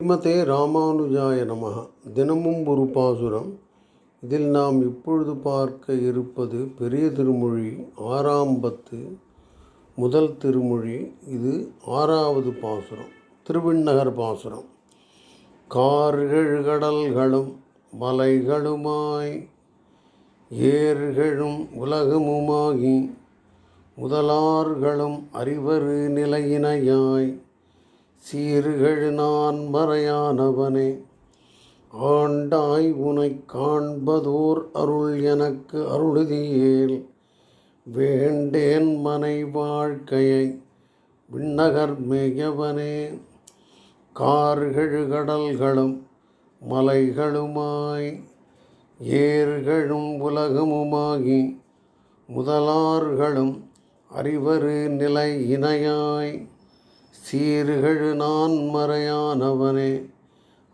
ஸ்ரீமதே ராமானுஜாய நமः தினமும் ஒரு பாசுரம் இதில் நாம் இப்பொழுது பார்க்க இருப்பது பெரிய திருமொழி ஆறாம் பத்து முதல் திருமொழி. இது ஆறாவது பாசுரம் திருவிண்ணகர் பாசுரம். கார்கள் கடல்களும் மலைகளுமாய் ஏர்களும் உலகமுமாகி முதலார்களும் அறிவரு நிலையினையாய் சீர்கழு நான் மறையானவனே ஆண்டாய் உனை காண்பதோர் அருள் எனக்கு அருளுதியேல் வேண்டேன் மனை வாழ்க்கையை விண்ணகர் மேயவனே கார்கழு கடல்களும் மலைகளுமாய் ஏர்களும் உலகமுமாகி முதலார்களும் அறிவரு நிலை இணையாய். சீர்கழு நான் மறையானவனே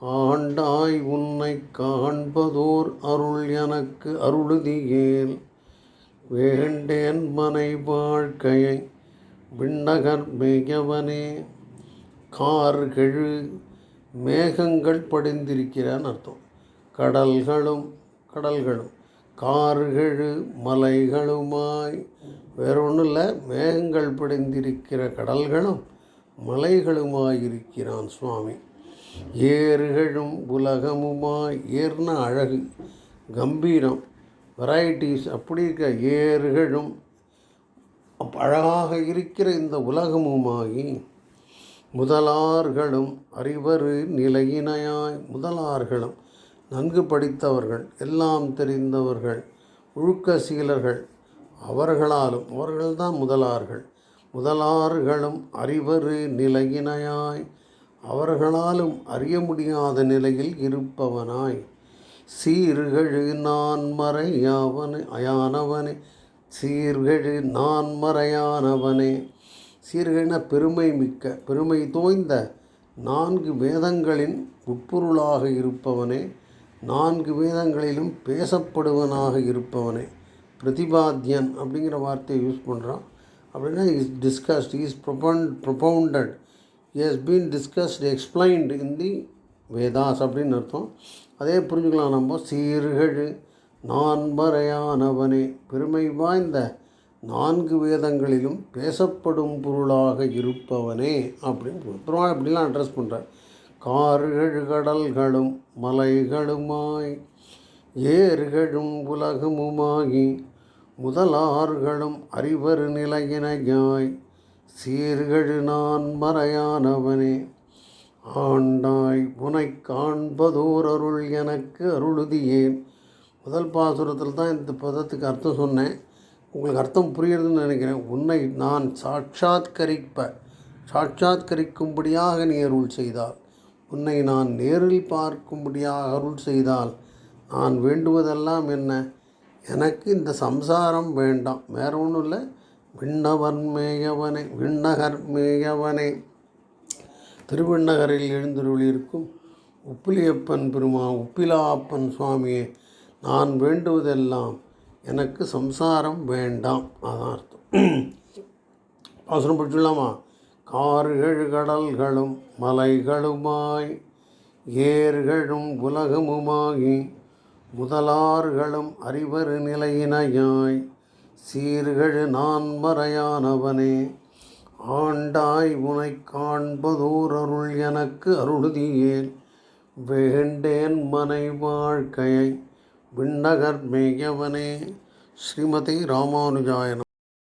ஆண்டாய் உன்னை காண்பதோர் அருள் எனக்கு அருளுதியேல். வேண்டேன் மனை வாழ்க்கையை விண்ணகர் மேயவனே கார்கெழு மேகங்கள் படிந்திருக்கிறான் அர்த்தம். கடல்களும் கடல்களும் கார்கெழு மலைகளுமாய் வேற இல்லை மேகங்கள் படிந்திருக்கிற கடல்களும் மலைகளுமாயிருக்கிறான் சுவாமி. ஏறுகளும் உலகமுமாய் ஏர்னா அழகு கம்பீரம் வெரைட்டிஸ் அப்படி இருக்க ஏறுகளும் அழகாக இருக்கிற இந்த உலகமுமாகி முதலார்களும் அறிவரு நிலையினையாய் முதலார்களும் நன்கு படித்தவர்கள் எல்லாம் தெரிந்தவர்கள் ஒழுக்க சீலர்கள் அவர்களாலும் அவர்கள்தான் முதலார்கள். முதலார்களும் அறிவரு நிலையினையாய். அவர்களாலும் அறிய முடியாத நிலையில் இருப்பவனாய். சீர்கழு நான் மறையாவனே அயானவனே. சீர்கழு நான் மறையானவனே சீர்கழின பெருமை மிக்க பெருமை தோய்ந்த நான்கு வேதங்களின் உட்பொருளாக இருப்பவனே. நான்கு வேதங்களிலும் பேசப்படுவனாக இருப்பவனே. பிரதிபாத்தியன் அப்படிங்கிற வார்த்தையை யூஸ் பண்ணுறான் அப்படின்னா is discussed is profound profounded is been discussed explained in the Vedas அப்படின்னு அர்த்தம். அதே புரிஞ்சுக்கலாம் நம்ம. சீர்கள் நான்மறையானவனே பெருமை வாய்ந்த நான்கு வேதங்களிலும் பேசப்படும் பொருளாக இருப்பவனே அப்படின்னு பெருமாள் இப்படிலாம் அட்ரஸ் பண்ணுறார் கார்கள் கடல்களும் மலைகளுமாய் ஏர்களும் உலகமுமாகி முதலார்களும் அறிவரு நிலையினையாய் சீர்கழு நான் மறையானவனே. ஆண்டாய் புனை காண்பதோர் அருள் எனக்கு அருளுதியேன். முதல் பாசுரத்தில் தான் இந்த பதத்துக்கு அர்த்தம் சொன்னேன். உங்களுக்கு அர்த்தம் புரியுறதுன்னு நினைக்கிறேன். உன்னை நான் சாட்சாத்கரிப்ப சாட்சாத்கரிக்கும்படியாக நீ அருள் செய்தால் உன்னை நான் நேரில் பார்க்கும்படியாக அருள் செய்தால் நான் வேண்டுவதெல்லாம் என்ன? எனக்கு இந்த சம்சாரம் வேண்டாம். வேற ஒன்றும் இல்லை. விண்ணவன் மேயவனே விண்ணகர் மேயவனே. திருவிண்ணகரில் எழுந்தருளியிருக்கும் உப்பிலியப்பன் பெருமா உப்பிலாப்பன் சுவாமியே நான் வேண்டுவதெல்லாம் எனக்கு சம்சாரம் வேண்டாம். அதான் அர்த்தம். பாசனம் படிச்சுடலாமா? கார்கள் கடல்களும் மலைகளுமாய் ஏர்களும் உலகமுமாகி முதலார்களும் அறிவரு நிலையினையாய். சீர்கழு நான் மறையானவனே ஆண்டாய் உனை காண்பதோர் அருள் எனக்கு அருளுதியேன் வேண்டேன் மனை வாழ்க்கையை விண்ணகர் மேயவனே ஸ்ரீமதி ராமானுஜாயனம்.